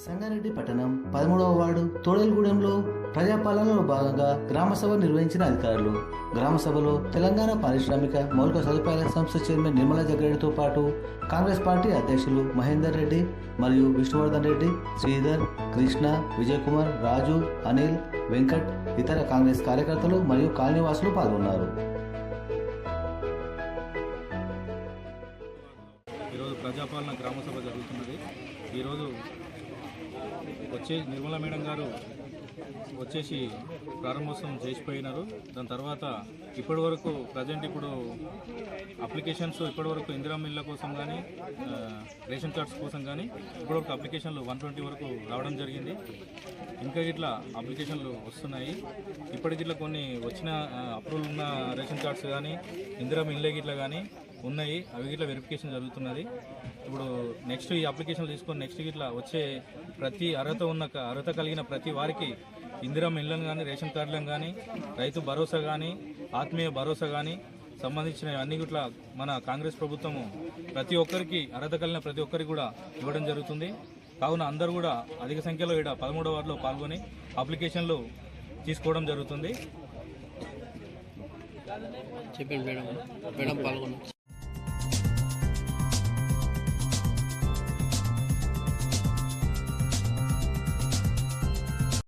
సంగారెడ్డి పట్టణం పదమూడవ వార్డు తోడేలుగూడెంలో ప్రజాపాలనలో భాగంగా గ్రామసభ నిర్వహించిన అధికారులు. గ్రామసభలో తెలంగాణ పారిశ్రామిక మౌలిక సదుపాయాల సంస్థ చైర్మన్ నిర్మలా జగ్గారెడ్డితో పాటు కాంగ్రెస్ పార్టీ అధ్యక్షులు మహేందర్ రెడ్డి మరియు విష్ణువర్ధన్ రెడ్డి శ్రీధర్ కృష్ణ విజయ్ కుమార్ రాజు అనిల్ వెంకట్ ఇతర కాంగ్రెస్ కార్యకర్తలు మరియు కాలనీవాసులు పాల్గొన్నారు. ఈరోజు ప్రజాపాలన గ్రామసభ జరుగుతున్నది. ఈరోజు వచ్చే నిర్మలా మేడం గారు వచ్చేసి ప్రారంభోత్సవం చేసిపోయినారు. దాని తర్వాత ఇప్పటి వరకు ప్రజెంట్ ఇప్పుడు అప్లికేషన్స్ ఇప్పటి వరకు ఇందిరా మిల్ల కోసం కానీ రేషన్ కార్డ్స్ కోసం కానీ ఇప్పటివరకు అప్లికేషన్లు వన్ ట్వంటీ వరకు రావడం జరిగింది. ఇంకా ఇట్లా అప్లికేషన్లు వస్తున్నాయి. ఇప్పటికి ఇట్లా కొన్ని వచ్చిన అప్రూవల్ ఉన్న రేషన్ కార్డ్స్ కానీ ఇందిరా మిల్లే గిట్లా కానీ ఉన్నాయి. అవి గిట్లా వెరిఫికేషన్ జరుగుతున్నది. ఇప్పుడు నెక్స్ట్ ఈ అప్లికేషన్ తీసుకొని నెక్స్ట్ గిట్లా వచ్చే ప్రతి అర్హత ఉన్న అర్హత కలిగిన ప్రతి వారికి ఇందిరం ఇళ్ళను కానీ రేషన్ కార్డులను కానీ రైతు భరోసా కానీ ఆత్మీయ భరోసా కానీ సంబంధించిన అన్ని గిట్ల మన కాంగ్రెస్ ప్రభుత్వము ప్రతి ఒక్కరికి అర్హత కలిగిన ప్రతి ఒక్కరికి కూడా ఇవ్వడం జరుగుతుంది. కావున అందరూ కూడా అధిక సంఖ్యలో ఇక్కడ పదమూడవ వార్డులో పాల్గొని అప్లికేషన్లు తీసుకోవడం జరుగుతుంది. చెప్పండి మేడం. మేడం పాల్గొన్నారు